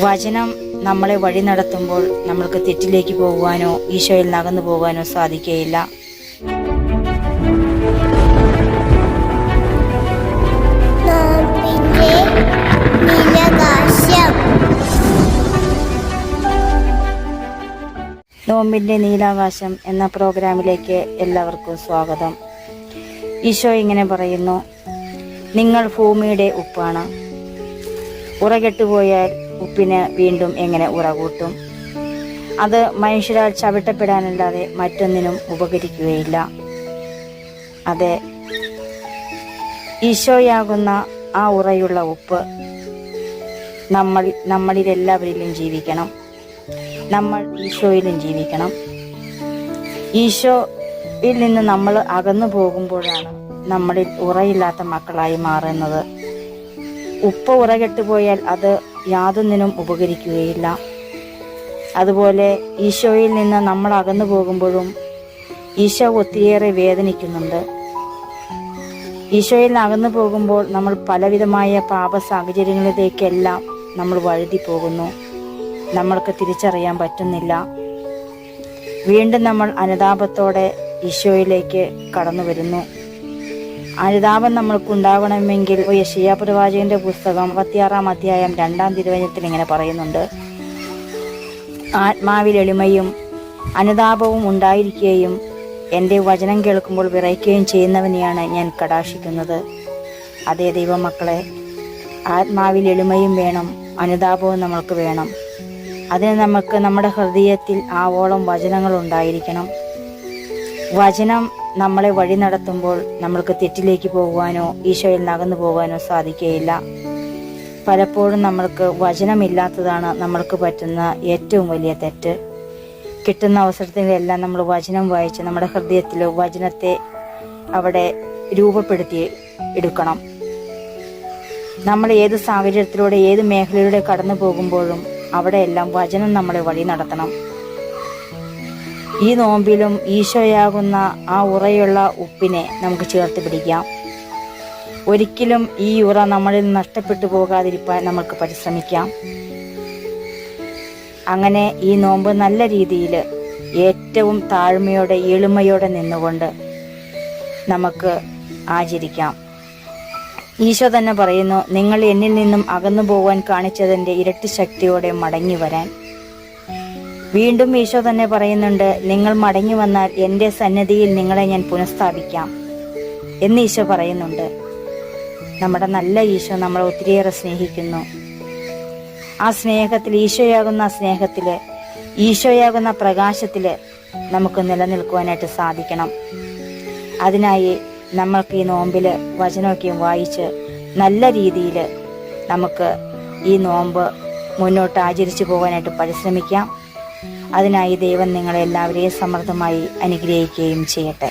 വചനം നമ്മളെ വഴി നടത്തുമ്പോൾ നമ്മൾക്ക് തെറ്റിലേക്ക് പോകുവാനോ ഈശോയിൽ നകന്നു പോകാനോ സാധിക്കുകയില്ല. നോമ്പിന്റെ നീലകാശം. നീലാകാശം എന്ന പ്രോഗ്രാമിലേക്ക് എല്ലാവർക്കും സ്വാഗതം. ഈശോ ഇങ്ങനെ പറയുന്നു നിങ്ങൾ ഭൂമിയുടെ ഉപ്പാണ്. ഉറകെട്ടുപോയാൽ ഉപ്പിന് വീണ്ടും എങ്ങനെ ഉറകൂട്ടും അത് മനുഷ്യരാൽ ചവിട്ടപ്പെടാനല്ലാതെ മറ്റൊന്നിനും ഉപകരിക്കുകയില്ല. അതെ ഈശോയാകുന്ന ആ ഉറയുള്ള ഉപ്പ് നമ്മൾ നമ്മളിൽ എല്ലാവരിലും ജീവിക്കണം. നമ്മൾ ഈശോയിലും ജീവിക്കണം. ഈശോയിൽ നിന്ന് നമ്മൾ അകന്നു പോകുമ്പോഴാണ് നമ്മളിൽ ഉറയില്ലാത്ത മക്കളായി മാറുന്നത്. ഉപ്പ് ഉറകെട്ട് പോയാൽ അത് യാതൊന്നിനും ഉപകരിക്കുകയില്ല. അതുപോലെ ഈശോയിൽ നിന്ന് നമ്മൾ അകന്നു പോകുമ്പോഴും ഈശോ ഒത്തിരിയേറെ വേദനിക്കുന്നുണ്ട്. ഈശോയിൽ അകന്നു പോകുമ്പോൾ നമ്മൾ പലവിധമായ പാപ സാഹചര്യങ്ങളിലേക്കെല്ലാം നമ്മൾ വഴുതി പോകുന്നു. നമ്മൾക്ക് തിരിച്ചറിയാൻ പറ്റുന്നില്ല. വീണ്ടും നമ്മൾ അനുതാപത്തോടെ ഈശോയിലേക്ക് കടന്നു വരുന്നു. അനുതാപം നമ്മൾക്കുണ്ടാകണമെങ്കിൽ യശിയ പ്രവാചകന്റെ പുസ്തകം പത്തിയാറാം അധ്യായം രണ്ടാം തിരുവചനത്തിൽ ഇങ്ങനെ പറയുന്നുണ്ട്. ആത്മാവിൽ എളിമയും അനുതാപവും ഉണ്ടായിരിക്കുകയും എന്റെ വചനം കേൾക്കുമ്പോൾ വിറയ്ക്കുകയും ചെയ്യുന്നവനെയാണ് ഞാൻ കടാക്ഷിക്കുന്നത്. അതേ ദൈവമക്കളെ ആത്മാവിൽ എളിമയും വേണം അനുതാപവും നമ്മൾക്ക് വേണം. അതിന് നമുക്ക് നമ്മുടെ ഹൃദയത്തിൽ ആവോളം വചനങ്ങൾ ഉണ്ടായിരിക്കണം. വചനം നമ്മളെ വഴി നടത്തുമ്പോൾ നമ്മൾക്ക് തെറ്റിലേക്ക് പോകുവാനോ ഈശോയിൽ നകന്നു പോകാനോ സാധിക്കുകയില്ല. പലപ്പോഴും നമ്മൾക്ക് വചനമില്ലാത്തതാണ് നമ്മൾക്ക് പറ്റുന്ന ഏറ്റവും വലിയ തെറ്റ്. കിട്ടുന്ന അവസരത്തിലെല്ലാം നമ്മൾ വചനം വായിച്ച് നമ്മുടെ ഹൃദയത്തിൽ വചനത്തെ അവിടെ രൂപപ്പെടുത്തി എടുക്കണം. നമ്മൾ ഏത് സാഹചര്യത്തിലൂടെ ഏത് മേഖലയിലൂടെ കടന്നു പോകുമ്പോഴും അവിടെയെല്ലാം വചനം നമ്മളെ വഴി നടത്തണം. ഈ നോമ്പിലും ഈശോയാകുന്ന ആ ഉറയുള്ള ഉപ്പിനെ നമുക്ക് ചേർത്ത് പിടിക്കാം. ഒരിക്കലും ഈ ഉറ നമ്മളിൽ നഷ്ടപ്പെട്ടു പോകാതിരിക്കാൻ നമുക്ക് പരിശ്രമിക്കാം. അങ്ങനെ ഈ നോമ്പ് നല്ല രീതിയിൽ ഏറ്റവും താഴ്മയോടെ എളിമയോടെ നിന്നുകൊണ്ട് നമുക്ക് ആചരിക്കാം. ഈശോ തന്നെ പറയുന്നു നിങ്ങൾ എന്നിൽ നിന്നും അകന്നു പോകാൻ കാണിച്ചതിന്റെ ഇരട്ടി ശക്തിയോടെ മടങ്ങി വരാൻ വീണ്ടും ഈശോ തന്നെ പറയുന്നുണ്ട് നിങ്ങൾ മടങ്ങി വന്നാൽ എന്റെ സന്നിധിയിൽ നിങ്ങളെ ഞാൻ പുനഃസ്ഥാപിക്കാം. എന്ന് ഈശോ പറയുന്നുണ്ട്. നമ്മുടെ നല്ല ഈശോ നമ്മളെ ഒത്തിരിയേറെ സ്നേഹിക്കുന്നു. ആ സ്നേഹത്തിൽ ഈശോയാകുന്ന സ്നേഹത്തിൽ ഈശോയാകുന്ന പ്രകാശത്തിൽ നമുക്ക് നിലനിൽക്കുവാനായിട്ട് സാധിക്കണം. അതിനായി നമ്മൾക്ക് ഈ നോമ്പിൽ വചനമൊക്കെയും വായിച്ച് നല്ല രീതിയിൽ നമുക്ക് ഈ നോമ്പ് മുന്നോട്ട് ആചരിച്ചു പോകാനായിട്ട് പരിശ്രമിക്കാം. അതിനായി ദൈവം നിങ്ങളെല്ലാവരെയും സമൃദ്ധമായി അനുഗ്രഹിക്കുകയും ചെയ്യട്ടെ.